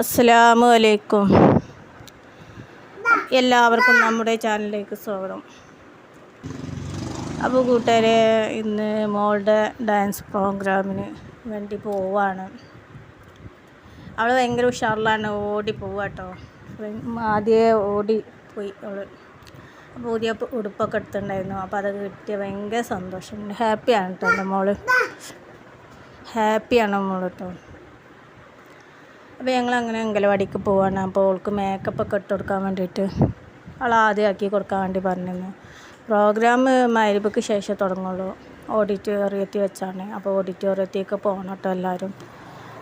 അസ്സലാമു അലൈക്കും. എല്ലാവർക്കും നമ്മുടെ ചാനലിലേക്ക് സ്വാഗതം. അപ്പോൾ കൂട്ടുകാരെ ഇന്ന് മോളുടെ ഡാൻസ് പ്രോഗ്രാമിന് വേണ്ടി പോവാണ്. അവൾ ഭയങ്കര ഉഷാറിലാണ് ഓടി പോവുക കേട്ടോ ആദ്യമേ ഓടി പോയി അവൾ പുതിയ ഉടുപ്പൊക്കെ എടുത്തിട്ടുണ്ടായിരുന്നു. അപ്പോൾ അതൊക്കെ കിട്ടിയ ഭയങ്കര സന്തോഷമുണ്ട് ഹാപ്പിയാണ് കേട്ടോ എന്റെ മോൾ. ഹാപ്പിയാണ് മോൾ കേട്ടോ അപ്പോൾ ഞങ്ങൾ അങ്ങനെ അംഗലവാടിക്ക് പോവാണ്. അപ്പോൾ അവൾക്ക് മേക്കപ്പ് ഒക്കെ ഇട്ട് കൊടുക്കാൻ വേണ്ടിയിട്ട് അവൾ ആദ്യം ആക്കി കൊടുക്കാൻ വേണ്ടി പറഞ്ഞിരുന്നു. പ്രോഗ്രാം മരുബക്ക് ശേഷം തുടങ്ങുള്ളൂ. ഓഡിറ്റോറിയത്തിൽ വെച്ചാണ് അപ്പോൾ ഓഡിറ്റോറിയത്തിലേക്ക് പോകണം കേട്ടോ എല്ലാവരും.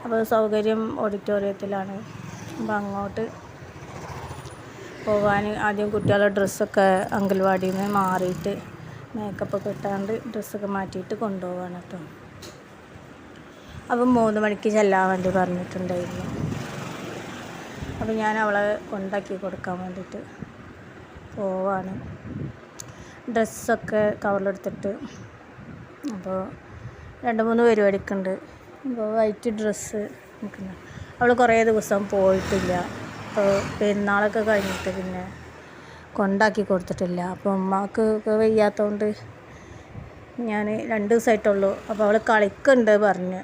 അപ്പോൾ സൗകര്യം ഓഡിറ്റോറിയത്തിലാണ് അപ്പോൾ അങ്ങോട്ട് പോകാൻ ആദ്യം കുട്ടികളുടെ ഡ്രസ്സൊക്കെ അങ്കൽവാടിയിൽ നിന്ന് മാറിയിട്ട് മേക്കപ്പൊക്കെ ഇട്ടാണ്ട് ഡ്രസ്സൊക്കെ മാറ്റിയിട്ട് കൊണ്ടുപോവാണ് കേട്ടോ. അപ്പം മൂന്ന് മണിക്ക് ചെല്ലാൻ വേണ്ടി പറഞ്ഞിട്ടുണ്ടായിരുന്നു. അപ്പം ഞാൻ അവളെ ഉണ്ടാക്കി കൊടുക്കാൻ വേണ്ടിയിട്ട് പോവാണ്. ഡ്രസ്സൊക്കെ കവറിലെടുത്തിട്ട് അപ്പോൾ രണ്ട് മൂന്ന് പരിപാടിക്കുണ്ട് അപ്പോൾ വൈറ്റ് ഡ്രസ്സ് നിൽക്കുന്നു അവൾ കുറേ ദിവസം പോയിട്ടില്ല. അപ്പോൾ പെരുന്നാളൊക്കെ കഴിഞ്ഞിട്ട് പിന്നെ കൊണ്ടാക്കി കൊടുത്തിട്ടില്ല. അപ്പോൾ ഉമ്മാക്ക് വയ്യാത്തതുകൊണ്ട് ഞാൻ രണ്ട് ദിവസമായിട്ടുള്ളൂ. അപ്പോൾ അവൾ കളിക്കുന്നുണ്ട് പറഞ്ഞ്.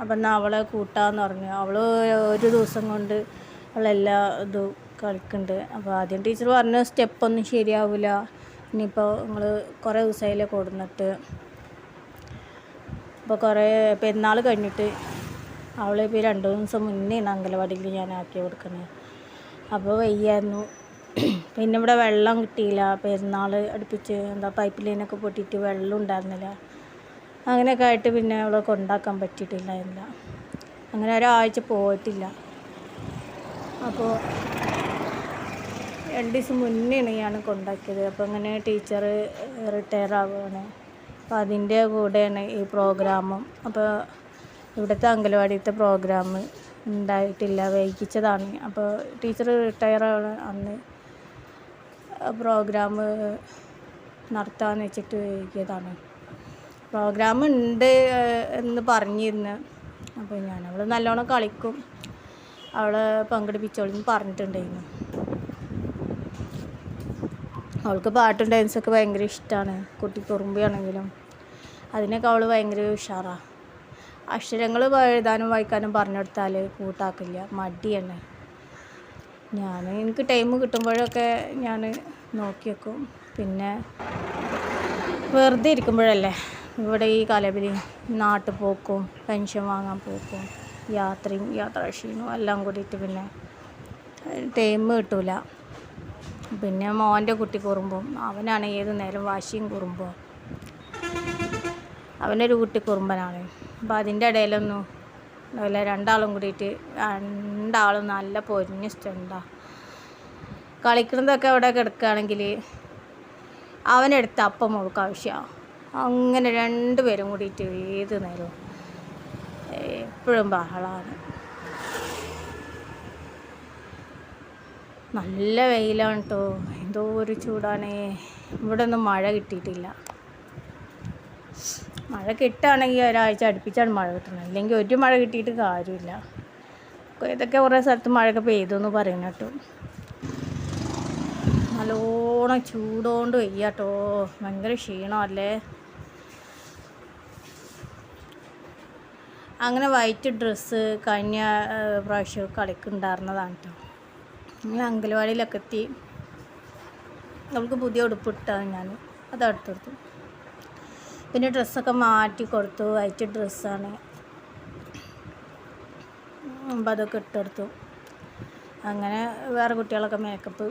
അപ്പം എന്നാൽ അവളെ കൂട്ടാന്ന് പറഞ്ഞു. അവൾ ഒരു ദിവസം കൊണ്ട് അവളെല്ലാ ഇതും കളിക്കുന്നുണ്ട് അപ്പോൾ ആദ്യം ടീച്ചർ പറഞ്ഞു സ്റ്റെപ്പൊന്നും ശരിയാവില്ല ഇനിയിപ്പോൾ നിങ്ങൾ കുറേ ദിവസമായില്ലേ കൊടുന്നിട്ട്. അപ്പോൾ കുറേ പെരുന്നാൾ കഴിഞ്ഞിട്ട് അവൾ ഇപ്പോൾ രണ്ട് ദിവസം മുന്നെയാണ് അംഗനവാടിയിൽ ഞാൻ ആക്കി കൊടുക്കുന്നത് അപ്പോൾ വയ്യായിരുന്നു. പിന്നെ ഇവിടെ വെള്ളം കിട്ടിയില്ല. പെരുന്നാൾ അടുപ്പിച്ച് എന്താ പൈപ്പ് ലൈനൊക്കെ പൊട്ടിയിട്ട് വെള്ളം ഉണ്ടായിരുന്നില്ല. അങ്ങനെയൊക്കെ ആയിട്ട് പിന്നെ അവളെ കൊണ്ടാക്കാൻ പറ്റിയിട്ടില്ലായിരുന്നില്ല. അങ്ങനെ ഒരാഴ്ച പോയിട്ടില്ല. അപ്പോൾ രണ്ട് ദിവസം മുന്നെയാണ് ഞാൻ കൊണ്ടാക്കിയത്. അപ്പോൾ അങ്ങനെ ടീച്ചർ റിട്ടയർ ആവുകയാണ്. അപ്പോൾ അതിന്റെ കൂടെയാണ് ഈ പ്രോഗ്രാമും. അപ്പോൾ ഇവിടുത്തെ അങ്കലവാടിയത്തെ പ്രോഗ്രാം ഉണ്ടായിട്ടില്ല വൈകിച്ചതാണ്. അപ്പോൾ ടീച്ചർ റിട്ടയർ ആവുക അന്ന് പ്രോഗ്രാം നടത്താമെന്ന് വെച്ചിട്ട് വൈകിയതാണ്. പ്രോഗ്രാം ഉണ്ട് എന്ന് പറഞ്ഞിരുന്നു. അപ്പോൾ ഞാൻ നല്ലോണം കളിക്കും. അവളെ പങ്കെടുപ്പിച്ചോളെന്ന് പറഞ്ഞിട്ടുണ്ടായിരുന്നു. അവൾക്ക് പാട്ടും ഡാൻസൊക്കെ ഭയങ്കര ഇഷ്ടമാണ് കുട്ടി കുറുമ്പിയാണെങ്കിലും അതിനൊക്കെ അവൾ ഭയങ്കര ഉഷാറാണ് അക്ഷരങ്ങൾ എഴുതാനും വായിക്കാനും പറഞ്ഞു കൊടുത്താൽ കൂട്ടാക്കില്ല മടിയാണ്. ഞാൻ എനിക്ക് ടൈം കിട്ടുമ്പോഴൊക്കെ ഞാൻ നോക്കി വെക്കും. പിന്നെ വെറുതെ ഇരിക്കുമ്പോഴല്ലേ ഇവിടെ ഈ കലപിലി നാട്ടിൽ പോക്കും പെൻഷൻ വാങ്ങാൻ പോക്കും. യാത്രയും യാത്രാക്ഷീണവും എല്ലാം കൂടിയിട്ട് പിന്നെ ടൈം കിട്ടൂല. പിന്നെ മോന്റെ കുട്ടി കുറുമ്പും അവനാണ് ഏത് നേരം വാശിയും കുറുമ്പോ. അവനൊരു കുട്ടി കുറുമ്പനാണ്. അപ്പോൾ അതിന്റെ ഇടയിലൊന്നും അതുപോലെ രണ്ടാളും കൂടിയിട്ട് രണ്ടാളും നല്ല പൊരിഞ്ഞ സ്റ്റണ്ടാ. കളിക്കുന്നതൊക്കെ അവിടെ കിടക്കുകയാണെങ്കിൽ അവനെടുത്ത് അപ്പം മുഴുക്കാവശ്യമാണ് അങ്ങനെ രണ്ടുപേരും കൂടിയിട്ട് ഏത് നേരവും എപ്പോഴും ബഹളമാണ് നല്ല വെയിലാണ് കേട്ടോ എന്തോ ഒരു ചൂടാണേ. ഇവിടെ ഒന്നും മഴ കിട്ടിയിട്ടില്ല. മഴ കിട്ടുകയാണെങ്കിൽ ഒരാഴ്ച അടുപ്പിച്ചാണ് മഴ കിട്ടുന്നത്. അല്ലെങ്കിൽ ഒരു മഴ കിട്ടിയിട്ട് കാര്യമില്ല. ഇതൊക്കെ കുറേ സ്ഥലത്ത് മഴയൊക്കെ പെയ്തു എന്ന് പറയുന്ന കേട്ടോ. നല്ലോണം ചൂടുകൊണ്ട് വയ്യാട്ടോ ഭയങ്കര ക്ഷീണമല്ലേ? അങ്ങനെ വൈറ്റ് ഡ്രസ്സ് കഴിഞ്ഞ പ്രാവശ്യം കളിക്കുണ്ടായിരുന്നതാണ് കേട്ടോ അങ്ങനെ അങ്കലവാടിയിലൊക്കെ എത്തി. അവൾക്ക് പുതിയ ഉടുപ്പിട്ടാണ് ഞാൻ അത് അടുത്തെടുത്തു പിന്നെ ഡ്രസ്സൊക്കെ മാറ്റി കൊടുത്തു. വൈറ്റ് ഡ്രസ്സാണ്. അപ്പം അതൊക്കെ ഇട്ടെടുത്തു അങ്ങനെ വേറെ കുട്ടികളൊക്കെ മേക്കപ്പ്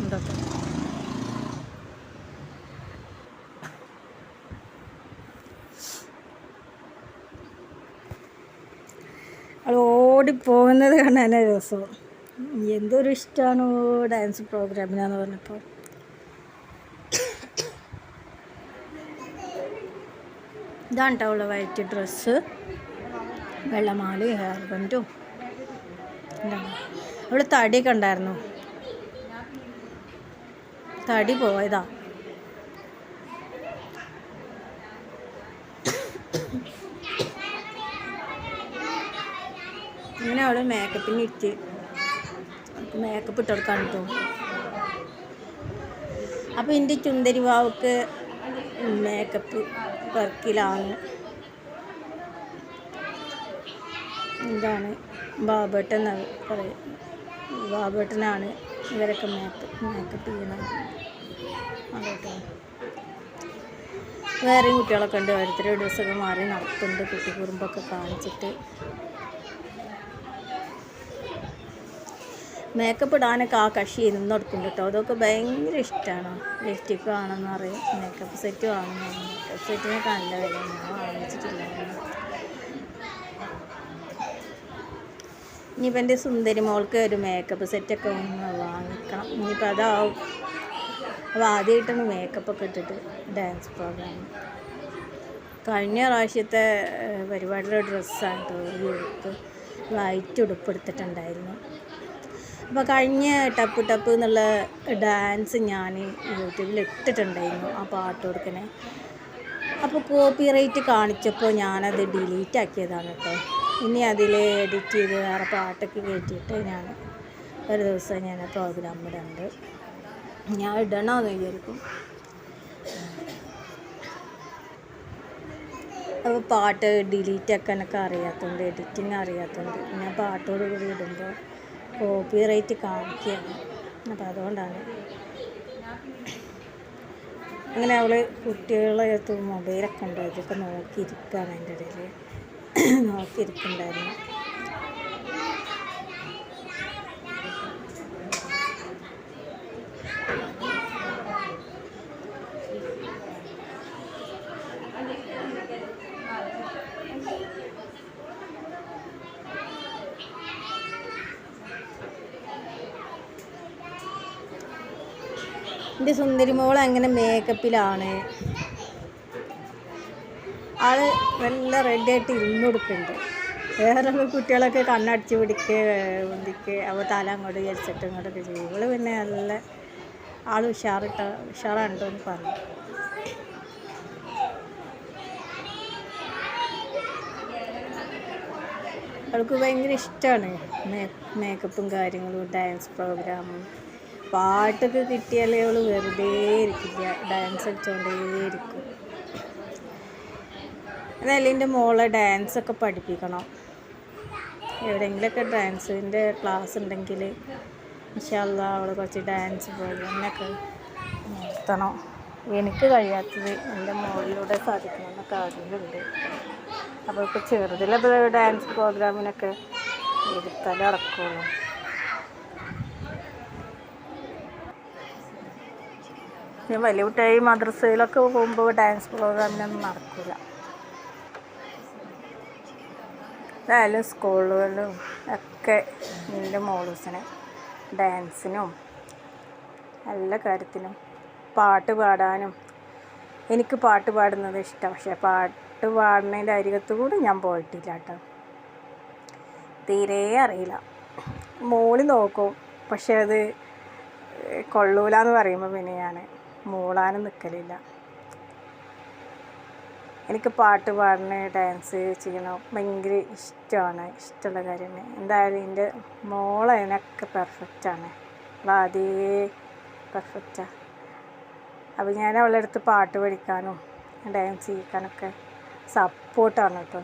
ഉണ്ടോ അവൾ ഓടിപ്പോകുന്നത് കാണാൻ രസം. എന്തൊരു ഇഷ്ടമാണ് ഡാൻസ് പ്രോഗ്രാമിനാന്ന് പറഞ്ഞപ്പോൾ ഇതാണ് കേട്ടോ വൈറ്റ് ഡ്രസ്സ്. വെള്ളമാല ഹെയർ ബൻഡും എന്താണ് അവൾ തടിയൊക്കെ ഉണ്ടായിരുന്നു തടി പോയതാ. ഇങ്ങനെ അവൾ മേക്കപ്പിന് ഇട്ട്. മേക്കപ്പ് ഇട്ട് കൊടുക്കാൻ കേട്ടോ അപ്പോൾ എന്റെ ചുന്തരി വാവക്ക് മേക്കപ്പ് വർക്കിലാണ്. ഇതാണ് ബാബേട്ടൻ എന്നാണ് പറയുന്നത് ബാബേട്ടനാണ് ഇവരൊക്കെ മേക്കപ്പ് മേക്കപ്പ് ചെയ്യണത്. അതോട്ടോ. വേറെയും കുട്ടികളൊക്കെ ഉണ്ട്. ഓരോരുത്തരും ഡ്രസ്സൊക്കെ മാറി നടത്തുന്നുണ്ട് കുട്ടി കുറുമ്പൊക്കെ കാണിച്ചിട്ട്. മേക്കപ്പ് ഇടാനൊക്കെ ആ കക്ഷി ഇരുന്ന് കൊടുക്കുന്നുണ്ട് കേട്ടോ. അതൊക്കെ ഭയങ്കര ഇഷ്ടമാണ് ലിപ്സ്റ്റിക്ക് വേണമെന്ന് പറയും. മേക്കപ്പ് സെറ്റ് വേണമെന്ന് പറയും. മേക്കപ്പ് സെറ്റിനൊക്കെ നല്ല വില ഞാൻ വാങ്ങിച്ചിട്ടില്ലായിരുന്നു ഇനിയിപ്പോൾ എന്റെ സുന്ദരി മോൾക്ക് ഒരു മേക്കപ്പ് സെറ്റൊക്കെ ഒന്ന് വാങ്ങിക്കണം. ഇനിയിപ്പോൾ അതാവും. അപ്പോൾ മേക്കപ്പ് മേക്കപ്പൊക്കെ ഇട്ടിട്ട് ഡാൻസ് പ്രോഗ്രാം കഴിഞ്ഞ പ്രാവശ്യത്തെ പരിപാടിയുടെ ഡ്രസ്സാണ് കേട്ടോ. ഈ ഉടുപ്പ് വൈറ്റ് ഉടുപ്പ് എടുത്തിട്ടുണ്ടായിരുന്നു. അപ്പോൾ കഴിഞ്ഞ ടപ്പ് ടപ്പ് എന്നുള്ള ഡാൻസ് ഞാൻ യൂട്യൂബിൽ ഇട്ടിട്ടുണ്ടായിരുന്നു ആ പാട്ട് കൊടുക്കണേ. അപ്പോൾ കോപ്പി റൈറ്റ് കാണിച്ചപ്പോൾ ഞാനത് ഡിലീറ്റ് ആക്കിയതാണ് കേട്ടോ. ഇനി അതിൽ എഡിറ്റ് ചെയ്ത് വേറെ പാട്ടൊക്കെ കയറ്റിയിട്ട് ഞാൻ ഒരു ദിവസം ഞാൻ പ്രോഗ്രാം ഇടുന്നുണ്ട് ഞാൻ ഇടണമെന്ന് വിചാരിക്കും. അപ്പോൾ പാട്ട് ഡിലീറ്റ് ആക്കാനൊക്കെ അറിയാത്തതുകൊണ്ട് എഡിറ്റിങ് അറിയാത്തതുകൊണ്ട് ഞാൻ പാട്ടോട് കൂടി ഇടുമ്പോൾ കോപ്പി റൈറ്റ് കാണിക്കുകയാണ്. അപ്പോൾ അതുകൊണ്ടാണ്. അങ്ങനെ അവൾ കുട്ടികളെ അടുത്ത് മൊബൈലൊക്കെ ഉണ്ട്. ഇതൊക്കെ നോക്കിയിരിക്കുകയാണ് അതിന്റെ ഇടയിൽ നോക്കിയിരിക്കുന്നുണ്ടായിരുന്നു. എന്റെ സുന്ദരി മോൾ അങ്ങനെ മേക്കപ്പിലാണ് ആൾ നല്ല റെഡ് ആയിട്ട് ഇരുന്ന് കൊടുക്കുന്നുണ്ട്. വേറെ കുട്ടികളൊക്കെ കണ്ണടിച്ച് പിടിക്കുക ഉന്തിക്കുക അപ്പോൾ തല അങ്ങോട്ട് ചരിച്ചിട്ട് ഇങ്ങോട്ടൊക്കെ ചെയ്യും. ഇവൾ പിന്നെ നല്ല ആൾ ഉഷാറിട്ട ഉഷാറാണ്ടോ എന്ന് പറഞ്ഞു അവൾക്ക് ഭയങ്കര ഇഷ്ടമാണ് മേക്കപ്പും കാര്യങ്ങളും ഡാൻസ് പ്രോഗ്രാമും പാട്ടൊക്കെ കിട്ടിയാലേ അവൾ വെറുതെ ഇരിക്കില്ല. ഡാൻസ് കളിച്ചുകൊണ്ടേ ഇരിക്കും. എന്നാലും എന്റെ മോളെ ഡാൻസൊക്കെ പഠിപ്പിക്കണം. എവിടെയെങ്കിലുമൊക്കെ ഡാൻസിന്റെ ക്ലാസ് ഉണ്ടെങ്കിൽ ഇൻഷാല്ല അവൾ കുറച്ച് ഡാൻസ് പ്രോഗ്രാമിനൊക്കെ നിർത്തണം. എനിക്ക് കഴിയാത്തത് എന്റെ മോളിലൂടെ സാധിക്കണമെന്നൊക്കെ ആഗ്രഹമുണ്ട്. അപ്പോൾ ഇപ്പോൾ ചെറുതിലെ ഡാൻസ് പ്രോഗ്രാമിനൊക്കെ എടുത്താലേ നടക്കുള്ളൂ. ഞാൻ വലിയ കുട്ടിയായി മദ്രസയിലൊക്കെ പോകുമ്പോൾ ഡാൻസ് പ്രോഗ്രാമിനൊന്നും നടക്കില്ല എന്തായാലും സ്കൂളുകളിലും ഒക്കെ എന്റെ മോളൂസിനെ ഡാൻസിനും എല്ലാ കാര്യത്തിനും പാട്ട് പാടാനും എനിക്ക് പാട്ട് പാടുന്നത് ഇഷ്ടം. പക്ഷേ പാട്ട് പാടുന്നതിന്റെ അരികത്ത് കൂടെ ഞാൻ പോയിട്ടില്ല കേട്ടോ തീരെ അറിയില്ല. മോളി നോക്കും. പക്ഷേ അത് കൊള്ളൂലെന്ന് പറയുമ്പോൾ പിന്നെ ഞാൻ മൂളാനും നിൽക്കലില്ല എനിക്ക് പാട്ട് പാടണ ഡാൻസ് ചെയ്യണം ഭയങ്കര ഇഷ്ടമാണ്. ഇഷ്ടമുള്ള കാര്യമാണ്. എന്തായാലും എന്റെ മോളെ അതിനൊക്കെ പെർഫെക്റ്റാണ് അതേ പെർഫെക്റ്റാണ് അപ്പോൾ ഞാൻ അവളുടെ അടുത്ത് പാട്ട് പഠിക്കാനും ഡാൻസ് ചെയ്യിക്കാനൊക്കെ സപ്പോർട്ടാണ് കേട്ടോ.